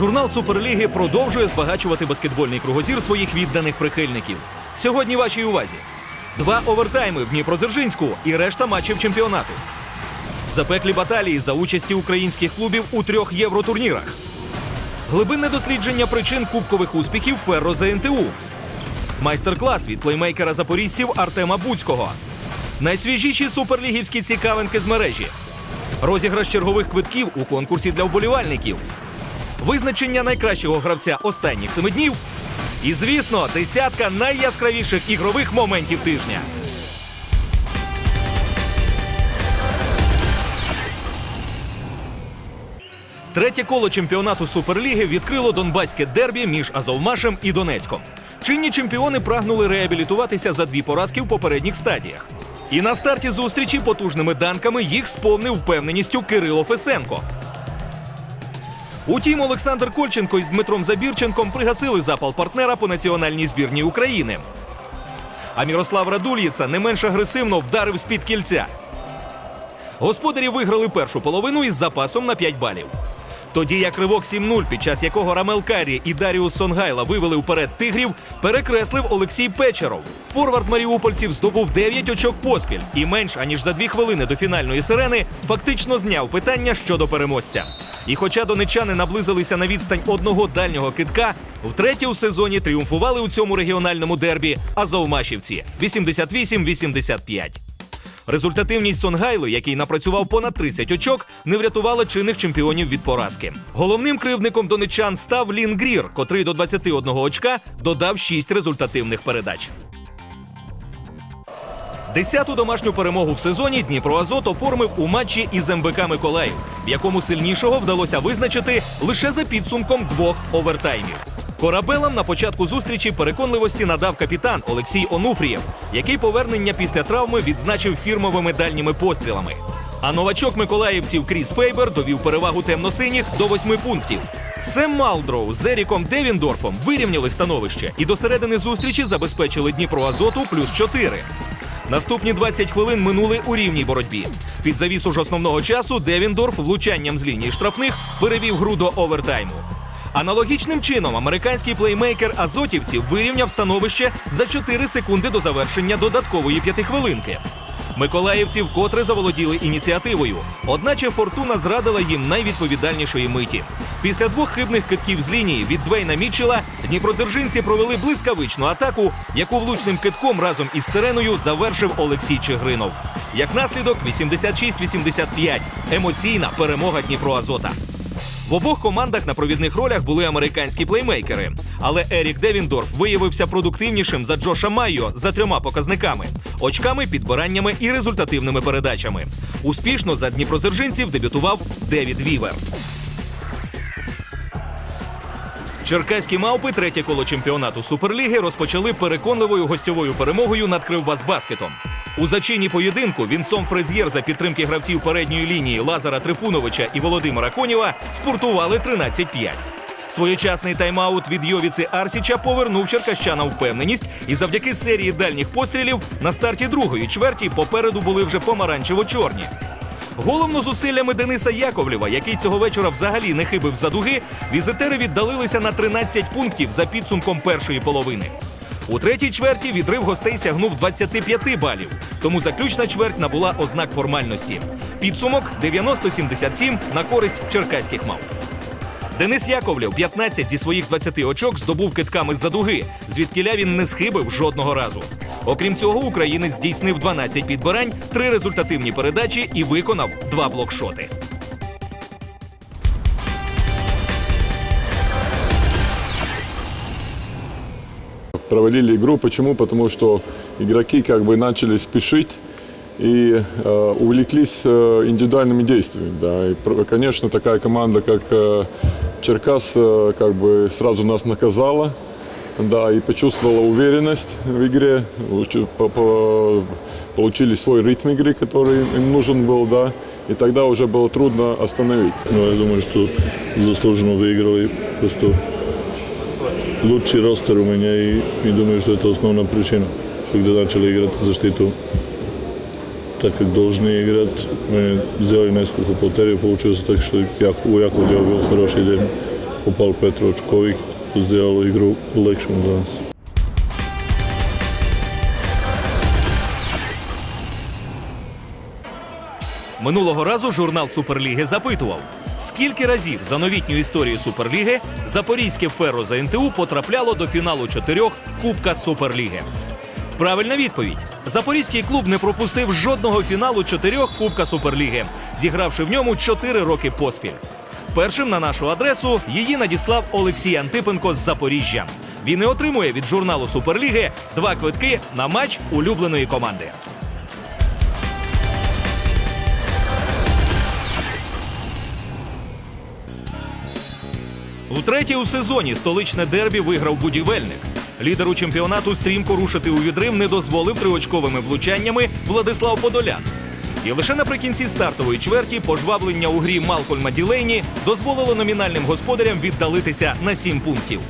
Журнал Суперліги продовжує збагачувати баскетбольний кругозір своїх відданих прихильників. Сьогодні вашій увазі два овертайми в Дніпродзержинську і решта матчів чемпіонату. Запеклі баталії за участі українських клубів у трьох євротурнірах. Глибинне дослідження причин кубкових успіхів Ферро ЗНТУ. Майстер-клас від плеймейкера запоріжців Артема Буцького. Найсвіжіші суперлігівські цікавинки з мережі. Розіграш чергових квитків у конкурсі для вболівальників. Визначення найкращого гравця останніх семи днів. І, звісно, десятка найяскравіших ігрових моментів тижня. Третє коло чемпіонату Суперліги відкрило донбаське дербі між Азовмашем і Донецьком. Чинні чемпіони прагнули реабілітуватися за дві поразки в попередніх стадіях. І на старті зустрічі потужними данками їх сповнив впевненістю Кирило Фесенко. Утім, Олександр Кольченко із Дмитром Забірченком пригасили запал партнера по національній збірній України. А Мірослав Радульєца не менш агресивно вдарив з-під кільця. Господарі виграли першу половину із запасом на 5 балів. Тоді як ривок 7-0, під час якого Рамел Карі і Даріус Сонгайла вивели вперед тигрів, перекреслив Олексій Печеров. Форвард маріупольців здобув 9 очок поспіль і менш аніж за дві хвилини до фінальної сирени фактично зняв питання щодо переможця. І хоча донечани наблизилися на відстань одного дальнього китка, втретє у сезоні тріумфували у цьому регіональному дербі Азовмашівці 88-85. Результативність Сонгайло, який напрацював понад 30 очок, не врятувала чинних чемпіонів від поразки. Головним кривдником донечан став Лін Грір, котрий до 21 очка додав 6 результативних передач. Десяту домашню перемогу в сезоні Дніпро Азот оформив у матчі із МБК Миколаїв, в якому сильнішого вдалося визначити лише за підсумком двох овертаймів. Корабелам на початку зустрічі переконливості надав капітан Олексій Онуфрієв, який повернення після травми відзначив фірмовими дальніми пострілами. А новачок миколаївців Кріс Фейбер довів перевагу темно-синіх до восьми пунктів. Сем Малдроу з Еріком Девіндорфом вирівняли становище і до середини зустрічі забезпечили Дніпро Азоту плюс 4. Наступні 20 хвилин минули у рівній боротьбі. Під завісу ж основного часу Девіндорф влучанням з лінії штрафних перевів гру до овертайму. Аналогічним чином американський плеймейкер азотівців вирівняв становище за 4 секунди до завершення додаткової п'ятихвилинки. Миколаївці вкотре заволоділи ініціативою, одначе фортуна зрадила їм найвідповідальнішої миті. Після двох хибних китків з лінії від Двейна Мітчела дніпродзержинці провели блискавичну атаку, яку влучним китком разом із сиреною завершив Олексій Чигринов. Як наслідок 86-85. Емоційна перемога Дніпро Азота. В обох командах на провідних ролях були американські плеймейкери. Але Ерік Девіндорф виявився продуктивнішим за Джоша Майо за трьома показниками: очками, підбираннями і результативними передачами. Успішно за дніпродзержинців дебютував Девід Вівер. Черкаські мавпи третє коло чемпіонату Суперліги розпочали переконливою гостьовою перемогою над Кривбасбаскетом. У зачині поєдинку Вінсом Фрезєр за підтримки гравців передньої лінії Лазара Трифуновича і Володимира Конєва спортували 13-5. Своєчасний тайм-аут від Йовіци Арсіча повернув черкащанам впевненість, і завдяки серії дальніх пострілів на старті другої чверті попереду були вже помаранчево-чорні. Головно зусиллями Дениса Яковлєва, який цього вечора взагалі не хибив за дуги, візитери віддалилися на 13 пунктів за підсумком першої половини. У третій чверті відрив гостей сягнув 25 балів, тому заключна чверть набула ознак формальності. Підсумок 90-77 на користь черкаських мавп. Денис Яковлєв 15 зі своїх 20 очок здобув китками з-за дуги, звідкиля він не схибив жодного разу. Окрім цього, українець здійснив 12 підбирань, 3 результативні передачі і виконав 2 блокшоти. провалили игру. Почему? Потому что игроки как бы начали спешить и э, увлеклись э, индивидуальными действиями. Да. И, пр- конечно, такая команда, как э, Черкас, э, как бы сразу нас наказала. Да, и почувствовала уверенность в игре, получили свой ритм игры, который им нужен был, да, и тогда уже было трудно остановить. Но я думаю, что заслуженно выиграли. Просто лучший ростер у меня, и, и думаю, что это основная причина. Когда начали играть в защиту так, как должны играть, мы сделали несколько потерь, получилось так, что Як- у Яковлева был хороший день. po pár Petročkových zdieľalo igru ľahšiu za nás. Минулого разу журнал Суперліги запитував, скільки разів за новітню історію Суперліги запорізьке ферро за НТУ потрапляло до фіналу чотирьох Кубка Суперліги. Правильна відповідь: Запорізький клуб не пропустив жодного фіналу чотирьох Кубка Суперліги, зігравши в ньому чотири роки поспіль. Першим на нашу адресу її надіслав Олексій Антипенко з Запоріжжя. Він і отримує від журналу Суперліги два квитки на матч улюбленої команди. Утретє у сезоні столичне дербі виграв будівельник. Лідеру чемпіонату стрімко рушити у відрив не дозволив триочковими влучаннями Владислав Подолян. І лише наприкінці стартової чверті пожвавлення у грі Малкольма Ділейні дозволило номінальним господарям віддалитися на 7 пунктів.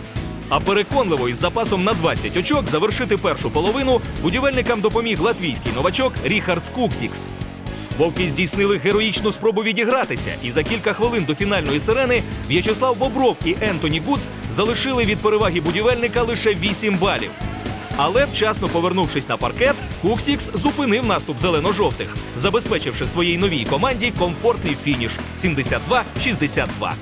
А переконливо із запасом на 20 очок завершити першу половину будівельникам допоміг латвійський новачок Ріхардс Куксікс. Вовки здійснили героїчну спробу відігратися, і за кілька хвилин до фінальної сирени В'ячеслав Бобров і Ентоні Гудс залишили від переваги будівельника лише 8 балів. Але вчасно повернувшись на паркет, Куксікс зупинив наступ зелено-жовтих, забезпечивши своїй новій команді комфортний фініш 72-62.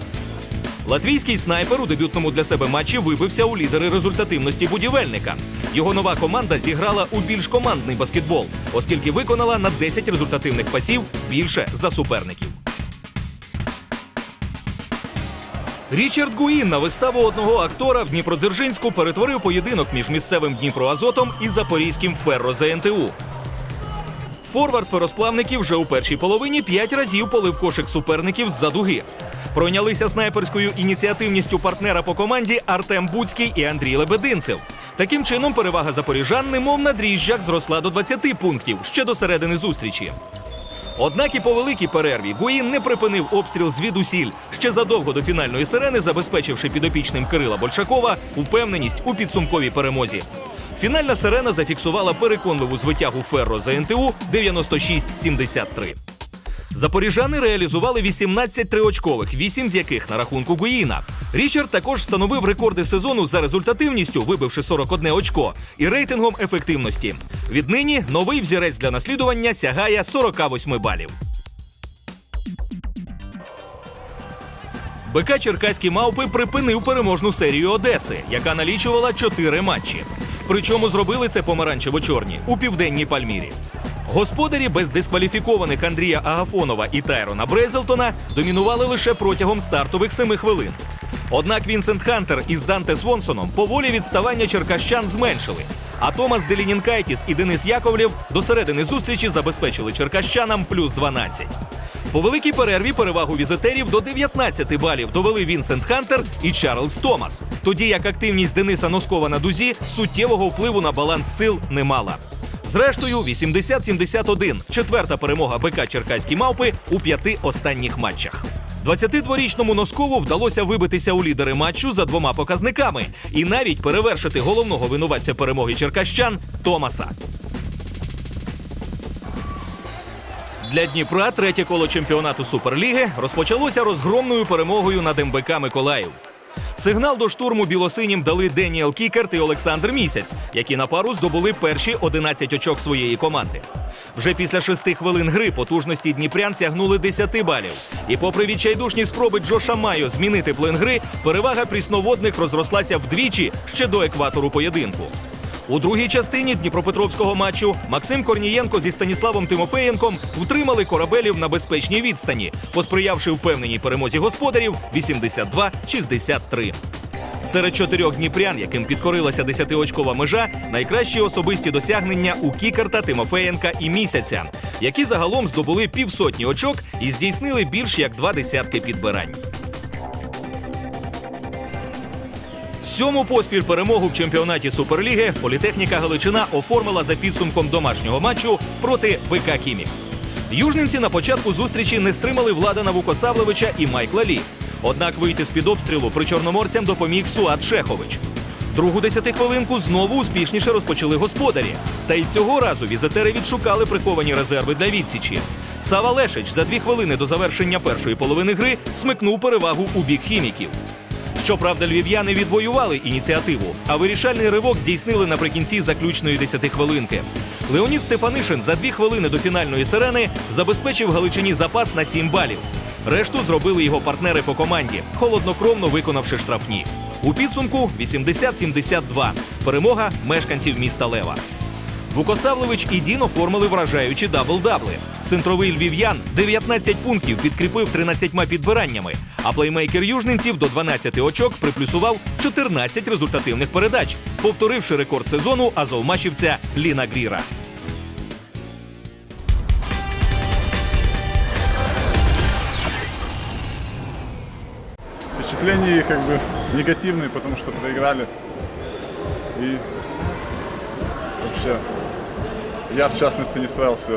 Латвійський снайпер у дебютному для себе матчі вибився у лідери результативності будівельника. Його нова команда зіграла у більш командний баскетбол, оскільки виконала на 10 результативних пасів більше за суперників. Річард Гуїн на виставу одного актора в Дніпродзержинську перетворив поєдинок між місцевим Дніпроазотом і запорізьким Ферро ЗНТУ. Форвард феросплавників вже у першій половині п'ять разів полив кошик суперників з-за дуги. Пройнялися снайперською ініціативністю партнера по команді Артем Буцький і Андрій Лебединцев. Таким чином, перевага запоріжан, немов на дріжджах, зросла до 20 пунктів ще до середини зустрічі. Однак і по великій перерві Гуїн не припинив обстріл звідусіль, ще задовго до фінальної сирени, забезпечивши підопічним Кирила Большакова впевненість у підсумковій перемозі. Фінальна сирена зафіксувала переконливу звитягу Ферро за НТУ 96-73. Запоріжани реалізували 18 триочкових, 8 з яких на рахунку Гуїна. Річард також встановив рекорди сезону за результативністю, вибивши 41 очко, і рейтингом ефективності. Віднині новий взірець для наслідування сягає 48 балів. БК Черкаські мавпи припинив переможну серію Одеси, яка налічувала 4 матчі. Причому зробили це помаранчево-чорні у південній Пальмірі. Господарі без дискваліфікованих Андрія Агафонова і Тайрона Брейзелтона домінували лише протягом стартових семи хвилин. Однак Вінсент Хантер із Данте Свонсоном поволі відставання черкащан зменшили. А Томас Делінінкайтіс і Денис Яковлєв до середини зустрічі забезпечили черкащанам плюс 12. По великій перерві перевагу візитерів до 19 балів довели Вінсент Хантер і Чарльз Томас. Тоді як активність Дениса Носкова на дузі суттєвого впливу на баланс сил не мала. Зрештою, 80-71 – четверта перемога БК Черкаські мавпи у п'яти останніх матчах. 22-річному Носкову вдалося вибитися у лідери матчу за двома показниками і навіть перевершити головного винуватця перемоги черкащан Томаса. Для Дніпра третє коло чемпіонату Суперліги розпочалося розгромною перемогою над МБК Миколаїв. Сигнал до штурму білосинім дали Деніел Кікерт і Олександр Місяць, які на пару здобули перші 11 очок своєї команди. Вже після шести хвилин гри потужності дніпрян сягнули 10 балів. І попри відчайдушні спроби Джоша Майо змінити плин гри, перевага прісноводних розрослася вдвічі ще до екватору поєдинку. У другій частині Дніпропетровського матчу Максим Корнієнко зі Станіславом Тимофеєнком втримали корабелів на безпечній відстані, посприявши впевненій перемозі господарів 82-63. Серед чотирьох дніпрян, яким підкорилася десятиочкова межа, найкращі особисті досягнення у Кікарта, Тимофеєнка і місяця, які загалом здобули півсотні очок і здійснили більш як два десятки підбирань. Сьому поспіль перемогу в чемпіонаті Суперліги політехніка Галичина оформила за підсумком домашнього матчу проти БК Хімік. Южненці на початку зустрічі не стримали Владана Вукосавлевича і Майкла Лі. Однак вийти з під обстрілу при чорноморцям допоміг Суат Шехович. Другу десятихвилинку знову успішніше розпочали господарі. Та й цього разу візитери відшукали приховані резерви для відсічі. Сава Лешич за дві хвилини до завершення першої половини гри смикнув перевагу у бік хіміків. Щоправда, львів'яни відвоювали ініціативу, а вирішальний ривок здійснили наприкінці заключної десятихвилинки. Леонід Стефанишин за дві хвилини до фінальної сирени забезпечив Галичині запас на 7 балів. Решту зробили його партнери по команді, холоднокровно виконавши штрафні. У підсумку 80-72. Перемога мешканців міста Лева. Вукосавлевич і Дін оформили вражаючі дабл-дабли. Центровий львів'ян 19 пунктів підкріпив 13 підбираннями, а плеймейкер южненців до 12 очок приплюсував 14 результативних передач, повторивши рекорд сезону азовмашівця Ліна Гріра. Впечатления как бы негативные, потому что проиграли. И вообще я в частности не справился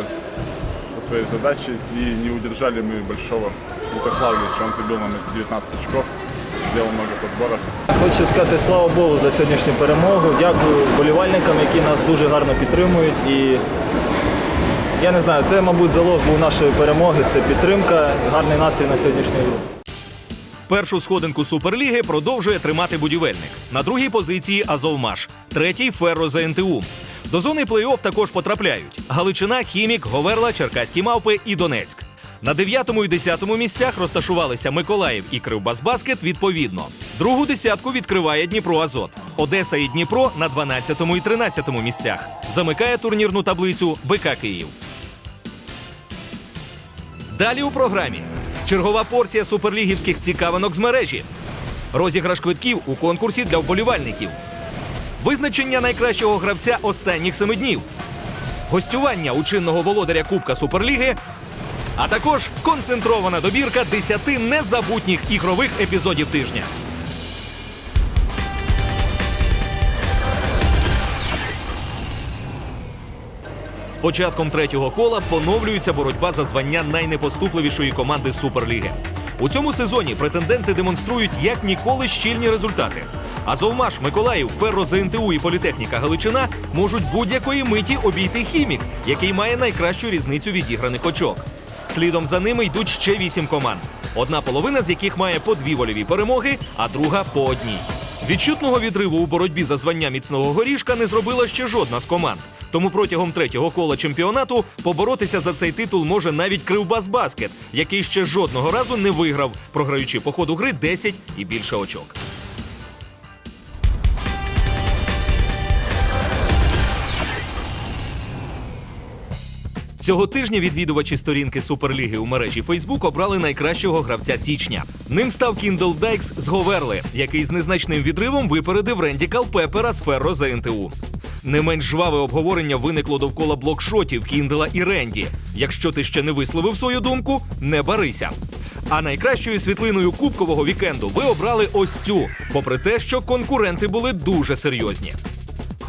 со своей задачей и не удержали мы большого Лукославлевича. Он забил нам 19 очков, сделал много подборов. Хочу сказати слава Богу за сьогоднішню перемогу. Дякую болівальникам, які нас дуже гарно підтримують. І я не знаю, це, мабуть, залог був нашої перемоги. Це підтримка, гарний настрій на сьогоднішню гру. Першу сходинку Суперліги продовжує тримати будівельник. На другій позиції Азовмаш, третій Ферро ЗНТУ. До зони плей-офф також потрапляють Галичина, Хімік, Говерла, Черкаські мавпи і Донецьк. На дев'ятому і десятому місцях розташувалися Миколаїв і Кривбасбаскет відповідно. Другу десятку відкриває Дніпро Азот. Одеса і Дніпро на 12 і 13 місцях. Замикає турнірну таблицю БК Київ. Далі у програмі чергова порція суперлігівських цікавинок з мережі, розіграш квитків у конкурсі для вболівальників, визначення найкращого гравця останніх семи днів, гостювання у чинного володаря Кубка Суперліги, а також концентрована добірка 10 незабутніх ігрових епізодів тижня. З початком третього кола поновлюється боротьба за звання найнепоступливішої команди Суперліги. У цьому сезоні претенденти демонструють як ніколи щільні результати. Азовмаш, Миколаїв, Ферро ЗНТУ і Політехніка Галичина можуть будь-якої миті обійти хімік, який має найкращу різницю відіграних очок. Слідом за ними йдуть ще вісім команд, одна половина з яких має по дві вольові перемоги, а друга по одній. Відчутного відриву у боротьбі за звання міцного горішка не зробила ще жодна з команд. Тому протягом третього кола чемпіонату поборотися за цей титул може навіть Кривбас-Баскет, який ще жодного разу не виграв, програючи по ходу гри 10 і більше очок. Цього тижня відвідувачі сторінки Суперліги у мережі Фейсбук обрали найкращого гравця січня. Ним став Кіндл Дайкс з Говерли, який з незначним відривом випередив Ренді Калпепера з Ферро за НТУ. Не менш жваве обговорення виникло довкола блокшотів Кіндела і Ренді. Якщо ти ще не висловив свою думку, не барися. А найкращою світлиною кубкового вікенду ви обрали ось цю, попри те, що конкуренти були дуже серйозні.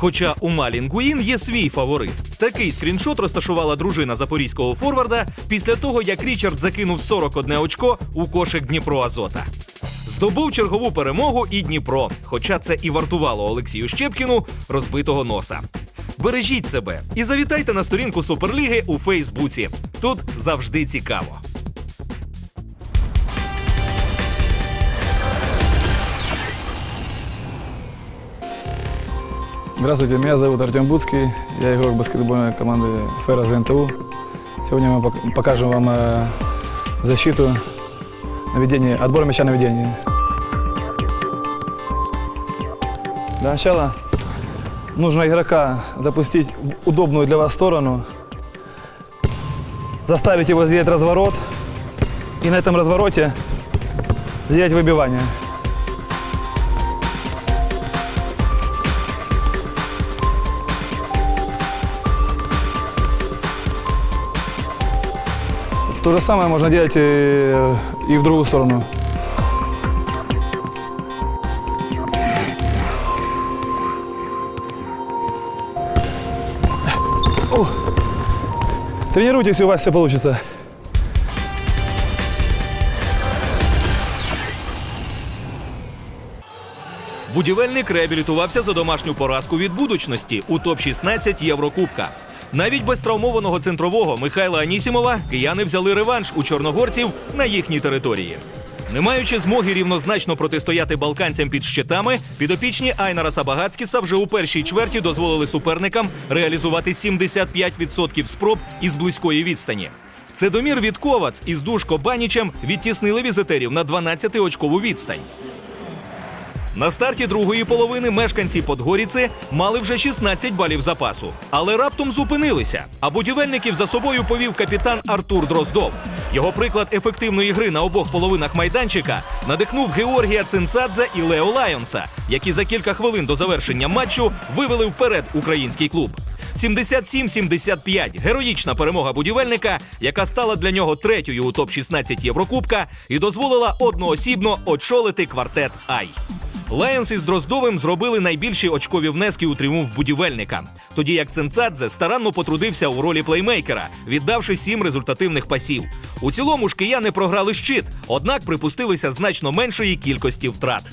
Хоча у Малінгуїн є свій фаворит. Такий скріншот розташувала дружина запорізького форварда після того, як Річард закинув 41 очко у кошик Дніпро Азота. Здобув чергову перемогу і Дніпро, хоча це і вартувало Олексію Щепкіну розбитого носа. Бережіть себе і завітайте на сторінку Суперліги у Фейсбуці. Тут завжди цікаво. Здравствуйте, меня зовут Артем Буцкий, я игрок баскетбольной команды Фера ЗНТУ. Сегодня мы пок- покажем вам э, защиту наведение, отбор мяча наведения. Для начала нужно игрока запустить в удобную для вас сторону, заставить его сделать разворот и на этом развороте сделать выбивание. То же самое можно делать и, и в другую сторону. Тренируйтесь, у вас все получится. Будівельник реабілітувався за домашню поразку від будучності у топ-16 Єврокубка. Навіть без травмованого центрового Михайла Анісімова кияни взяли реванш у чорногорців на їхній території. Не маючи змоги рівнозначно протистояти балканцям під щитами, підопічні Айнара Сабагацькіса вже у першій чверті дозволили суперникам реалізувати 75% спроб із близької відстані. Це домір від Ковац із Душко Банічем відтіснили візитерів на 12-очкову відстань. На старті другої половини мешканці Подгоріці мали вже 16 балів запасу, але раптом зупинилися. А будівельників за собою повів капітан Артур Дроздов. Його приклад ефективної гри на обох половинах майданчика надихнув Георгія Цинцадзе і Лео Лайонса, які за кілька хвилин до завершення матчу вивели вперед український клуб. 77-75 – героїчна перемога будівельника, яка стала для нього третьою у топ-16 Єврокубка і дозволила одноосібно очолити квартет Ай. Лайонс із Дроздовим зробили найбільші очкові внески у тріумф будівельника. Тоді як Ценцадзе старанно потрудився у ролі плеймейкера, віддавши сім результативних пасів. У цілому ж кияни програли щит, однак припустилися значно меншої кількості втрат.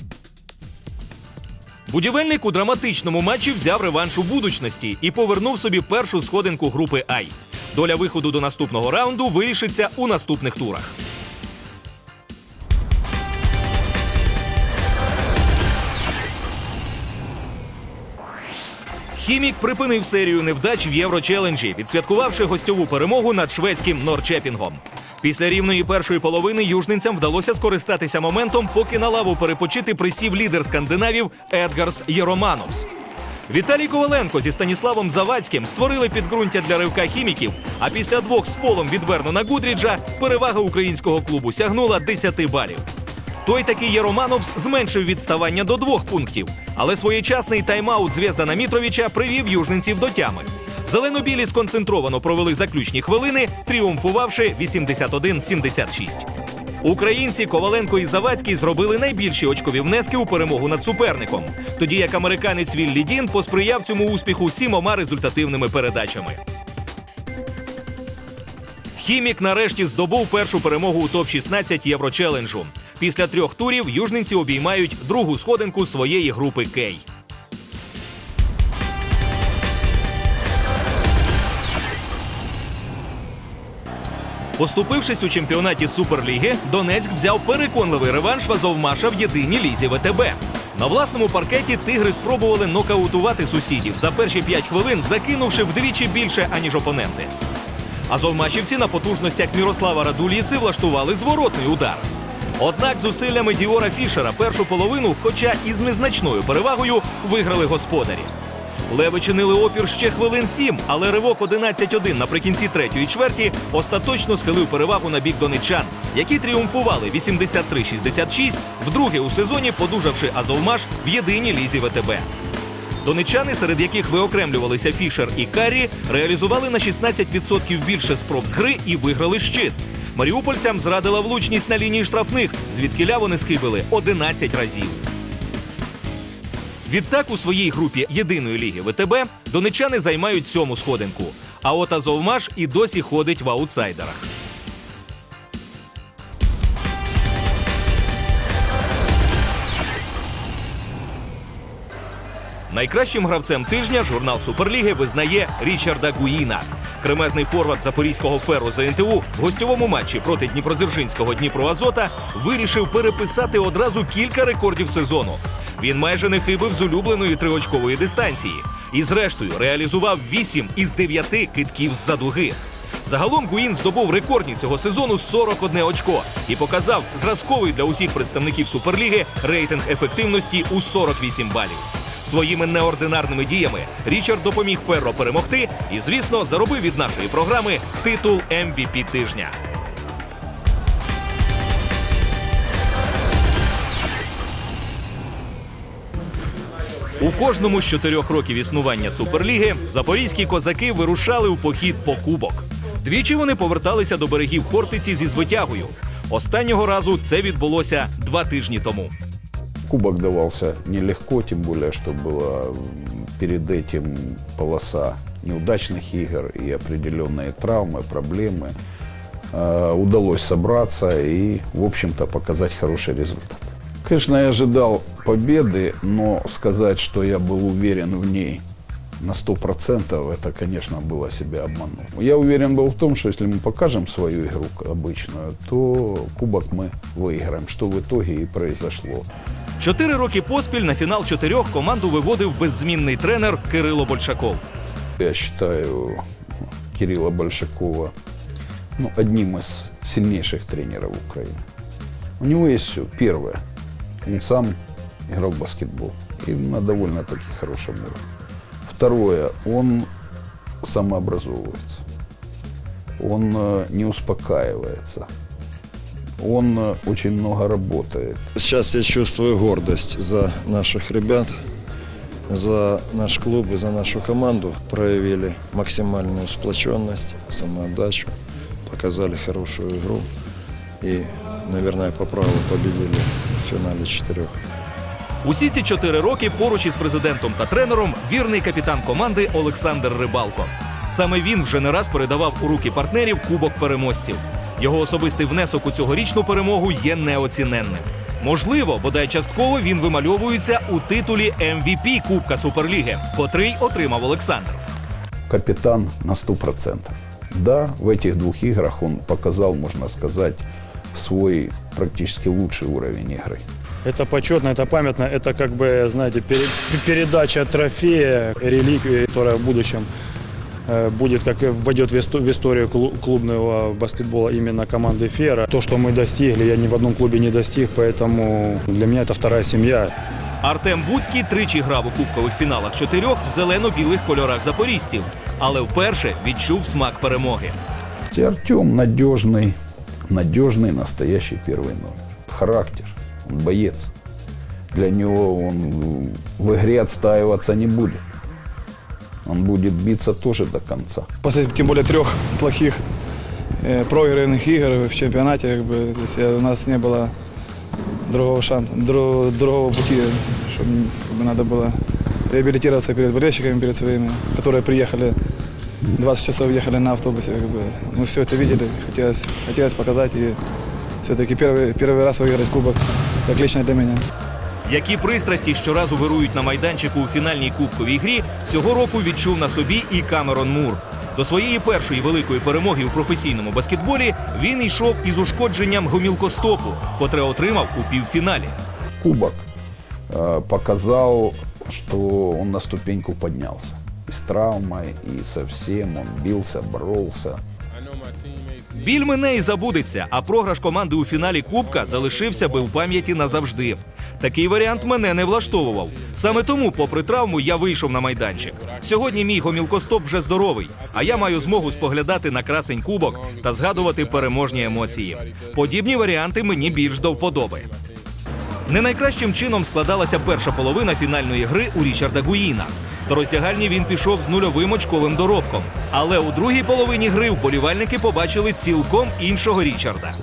Будівельник у драматичному матчі взяв реванш у будучності і повернув собі першу сходинку групи Ай. Доля виходу до наступного раунду вирішиться у наступних турах. Хімік припинив серію невдач в Єврочеленджі, відсвяткувавши гостьову перемогу над шведським Норчепінгом. Після рівної першої половини южненцям вдалося скористатися моментом, поки на лаву перепочити присів лідер скандинавів Едгарс Єромановс. Віталій Коваленко зі Станіславом Завадським створили підґрунтя для ривка хіміків. А після двох з фолом від Вернона Гудріджа перевага українського клубу сягнула 10 балів. Той такий Єромановс зменшив відставання до двох пунктів, але своєчасний тайм-аут Звєздана Мітровича привів южненців до тями. Зелено-білі сконцентровано провели заключні хвилини, тріумфувавши 81-76. Українці Коваленко і Завадський зробили найбільші очкові внески у перемогу над суперником, тоді як американець Віллі Дін посприяв цьому успіху сімома результативними передачами. Хімік нарешті здобув першу перемогу у топ-16 Єврочеленджу. Після трьох турів южненці обіймають другу сходинку своєї групи Кей. Поступившись у чемпіонаті Суперліги, Донецьк взяв переконливий реванш в Азовмаша в єдиній лізі ВТБ. На власному паркеті тигри спробували нокаутувати сусідів за перші 5 хвилин, закинувши вдвічі більше, аніж опоненти. Азовмачівці на потужностях Мірослава Радуліци влаштували зворотний удар. Однак зусиллями Діора Фішера першу половину, хоча і з незначною перевагою, виграли господарі. Леви чинили опір ще хвилин сім, але ривок 11-1 наприкінці третьої чверті остаточно схилив перевагу на бік донечан, які тріумфували 83-66, вдруге у сезоні подужавши Азовмаш в єдиній лізі ВТБ. Донечани, серед яких виокремлювалися Фішер і Каррі, реалізували на 16% більше спроб з гри і виграли щит. Маріупольцям зрадила влучність на лінії штрафних, звідкиля вони схибили 11 разів. Відтак у своїй групі єдиної ліги ВТБ донечани займають сьому сходинку. А от Азовмаш і досі ходить в аутсайдерах. Найкращим гравцем тижня журнал Суперліги визнає Річарда Гуїна. Кремезний форвард запорізького феру ЗНТУ в гостьовому матчі проти Дніпродзержинського Дніпро Азота вирішив переписати одразу кілька рекордів сезону. Він майже не хибив з улюбленої триочкової дистанції і, зрештою, реалізував 8 із 9 китків з-за дуги. Загалом Гуїн здобув рекордні цього сезону 41 очко і показав зразковий для усіх представників Суперліги рейтинг ефективності у 48 балів. Своїми неординарними діями Річард допоміг Ферро перемогти і, звісно, заробив від нашої програми титул MVP тижня. У кожному з чотирьох років існування Суперліги запорізькі козаки вирушали у похід по кубок. Двічі вони поверталися до берегів Хортиці зі звитягою. Останнього разу це відбулося два тижні тому. Кубок давался нелегко, тем более, что была перед этим полоса неудачных игр и определенные травмы, проблемы. Э, Удалось собраться и, в общем-то, показать хороший результат. Конечно, я ожидал победы, но сказать, что я был уверен в ней на 100% это, конечно, было себя обмануть. Я уверен был в том, что если мы покажем свою игру обычную, то кубок мы выиграем, что в итоге и произошло. Чотири роки поспіль на фінал чотирьох команду виводив беззмінний тренер Кирило Большаков. Я считаю Кирилла Большакова ну, одним из сильнейших тренеров Украины. У него есть все. Первое. Он сам играл в баскетбол. И на довольно-таки хорошем уровне. Второе. Он самообразовывается. Он э, не успокаивается. Он э, очень много работает. Сейчас я чувствую гордость за наших ребят, за наш клуб и за нашу команду. Проявили максимальную сплоченность, самоотдачу, показали хорошую игру и, наверное, по праву победили в финале четырех. Усі ці чотири роки поруч із президентом та тренером вірний капітан команди Олександр Рибалко. Саме він вже не раз передавав у руки партнерів кубок переможців. Його особистий внесок у цьогорічну перемогу є неоціненним. Можливо, бодай частково він вимальовується у титулі MVP Кубка Суперліги, котрий отримав Олександр. капитан на 100%. Да, в этих двух играх он показал, можно сказать, свой практически лучший уровень игры. Это почетно, это памятно, это как бы, знаете, пере- передача трофея, реликвии, которая в будущем э, будет, как и войдет в исто- в историю клу- клубного баскетбола именно команды Фера. То, что мы достигли, я ни в одном клубе не достиг, поэтому для меня это вторая семья. Артем Буцький тричі грав у кубкових фіналах чотирьох в зелено-білих кольорах запорізців, але вперше відчув смак перемоги. И Артем надежный, надежный настоящий первый номер. Характер, он боец. Для него он в игре отстаиваться не будет. Он будет биться тоже до конца. После тем более трех плохих э, проигранных игр в чемпионате, как бы, то есть, э, у нас не было другого шанса, дру- другого пути, чтобы как бы, надо было реабилитироваться перед болельщиками, перед своими, которые приехали 20 часов ехали на автобусе. Как бы. Мы все это видели, хотелось, хотелось показать и все-таки первый, первый раз выиграть кубок, как лично для меня. Які пристрасті щоразу вирують на майданчику у фінальній кубковій грі, цього року відчув на собі і Камерон Мур. До своєї першої великої перемоги у професійному баскетболі він йшов із ушкодженням гомілкостопу, котре отримав у півфіналі. Кубок э, показал, что он на ступеньку поднялся. И с травмой, и со всем он бился, боролся. Біль мене і забудеться, а програш команди у фіналі Кубка залишився би в пам'яті назавжди. Такий варіант мене не влаштовував. Саме тому, попри травму, я вийшов на майданчик. Сьогодні мій гомілкостоп вже здоровий, а я маю змогу споглядати на красень кубок та згадувати переможні емоції. Подібні варіанти мені більш до вподоби. Не найкращим чином складалася перша половина фінальної гри у Річарда Гуїна. До роздягальні він пішов з нульовим очковим доробком. Але у другій половині гри вболівальники побачили цілком іншого Річарда.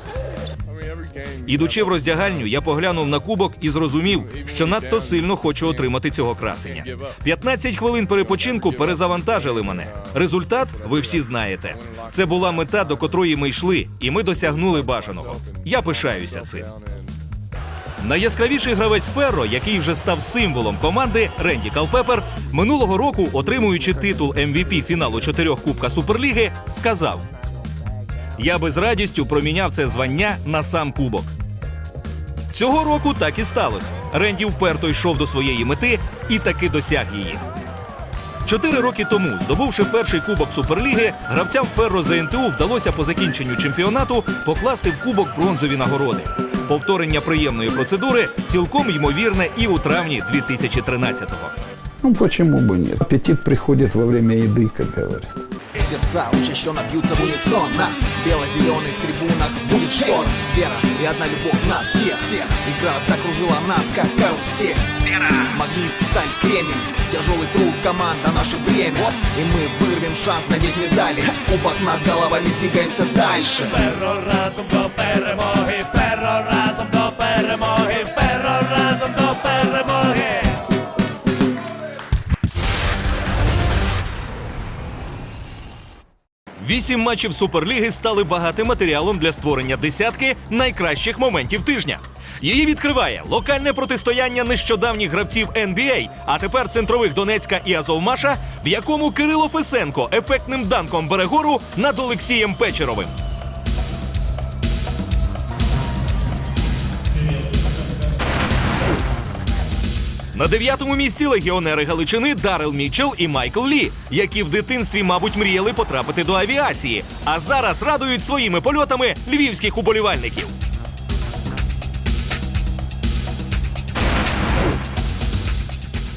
Ідучи в роздягальню, я поглянув на кубок і зрозумів, що надто сильно хочу отримати цього красення. 15 хвилин перепочинку перезавантажили мене. Результат ви всі знаєте. Це була мета, до котрої ми йшли, і ми досягнули бажаного. Я пишаюся цим. Найяскравіший гравець Ферро, який вже став символом команди, Ренді Калпепер, минулого року, отримуючи титул MVP фіналу чотирьох Кубка Суперліги, сказав: Я би з радістю проміняв це звання на сам кубок. Цього року так і сталося. Ренді вперто йшов до своєї мети і таки досяг її. Чотири роки тому, здобувши перший кубок Суперліги, гравцям Ферро ЗНТУ вдалося по закінченню чемпіонату покласти в кубок бронзові нагороди. Повторення приємної процедури цілком ймовірне і у травні 2013-го. Ну почему бы нет? Аппетит приходит во время еды, как говорят. Сердца учащенно бьются в унисон. На бело-зеленых трибунах будет шторм. Вера и одна любовь на всех. Всех. Игра закружила нас, как карусель Вера. Магнит, сталь, кремень. Тяжелый труд, команда, наше бремя Вот, и мы вырвем шанс надеть медали Кубок над головами, двигаемся дальше. Ферро разом до перемоги, ферро разом до перемоги, ферро разом до перемоги. Вісім матчів Суперліги стали багатим матеріалом для створення десятки найкращих моментів тижня. Її відкриває локальне протистояння нещодавніх гравців NBA, а тепер центрових Донецька і Азовмаша, в якому Кирило Фесенко ефектним данком бере гору над Олексієм Печеровим. На дев'ятому місці легіонери Галичини Дарел Мічел і Майкл Лі, які в дитинстві, мабуть, мріяли потрапити до авіації, а зараз радують своїми польотами львівських уболівальників.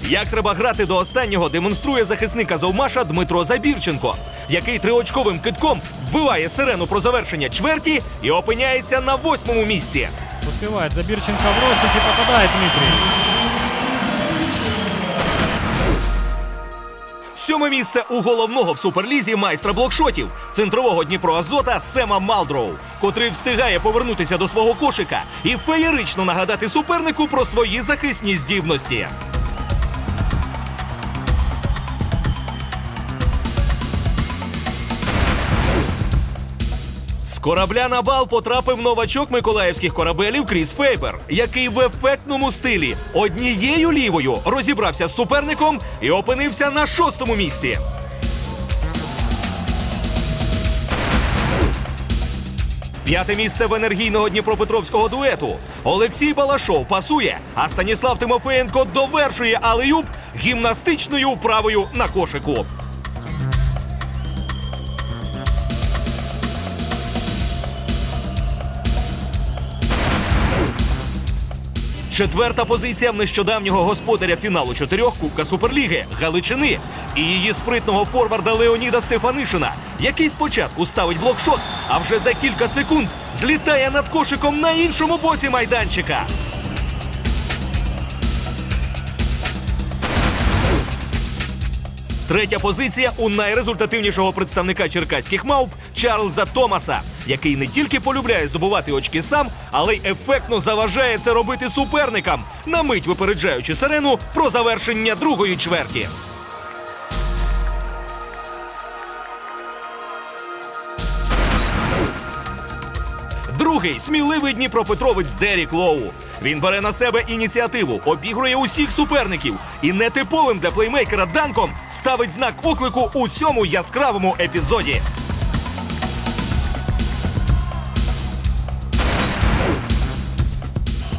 Як треба грати до останнього, демонструє захисник Азовмаша Дмитро Забірченко, який триочковим китком вбиває сирену про завершення чверті і опиняється на восьмому місці. Успевает Забирченко бросить и попадает Дмитрий. Сьоме місце у головного в суперлізі майстра блокшотів центрового Дніпро Азота Сема Малдроу, котрий встигає повернутися до свого кошика і феєрично нагадати супернику про свої захисні здібності. Корабля на бал потрапив новачок миколаївських корабелів Кріс Фейбер, який в ефектному стилі однією лівою розібрався з суперником і опинився на шостому місці. П'яте місце в енергійного дніпропетровського дуету. Олексій Балашов пасує, а Станіслав Тимофеєнко довершує алеюб гімнастичною вправою на кошику. Четверта позиція в нещодавнього господаря фіналу чотирьох Кубка Суперліги Галичини і її спритного форварда Леоніда Стефанишина, який спочатку ставить блокшот, а вже за кілька секунд злітає над кошиком на іншому боці майданчика. Третя позиція у найрезультативнішого представника черкаських мавп Чарльза Томаса, який не тільки полюбляє здобувати очки сам, але й ефектно заважає це робити суперникам, на мить випереджаючи сирену про завершення другої чверті. Другий сміливий дніпропетровець Дерік Лоу. Він бере на себе ініціативу, обігрує усіх суперників і нетиповим для плеймейкера данком ставить знак оклику у цьому яскравому епізоді.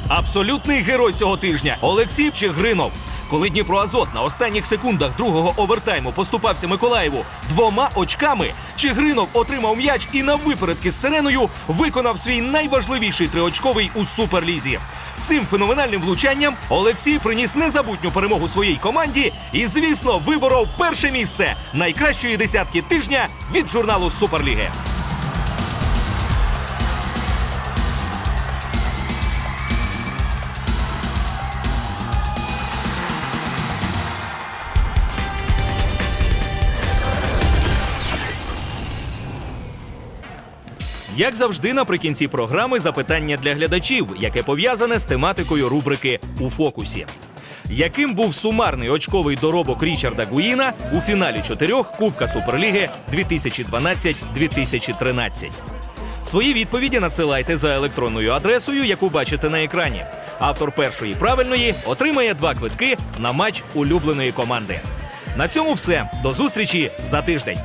Абсолютний герой цього тижня Олексій Чигринов. Коли Дніпроазот на останніх секундах другого овертайму поступався Миколаєву двома очками, Чигринов отримав м'яч і на випередки з сиреною виконав свій найважливіший триочковий у суперлізі. Цим феноменальним влучанням Олексій приніс незабутню перемогу своїй команді і, звісно, виборов перше місце найкращої десятки тижня від журналу Суперліги. Як завжди, наприкінці програми запитання для глядачів, яке пов'язане з тематикою рубрики у фокусі. Яким був сумарний очковий доробок Річарда Гуїна у фіналі чотирьох Кубка Суперліги 2012-2013? Свої відповіді надсилайте за електронною адресою, яку бачите на екрані. Автор першої правильної отримає два квитки на матч улюбленої команди. На цьому все. До зустрічі за тиждень.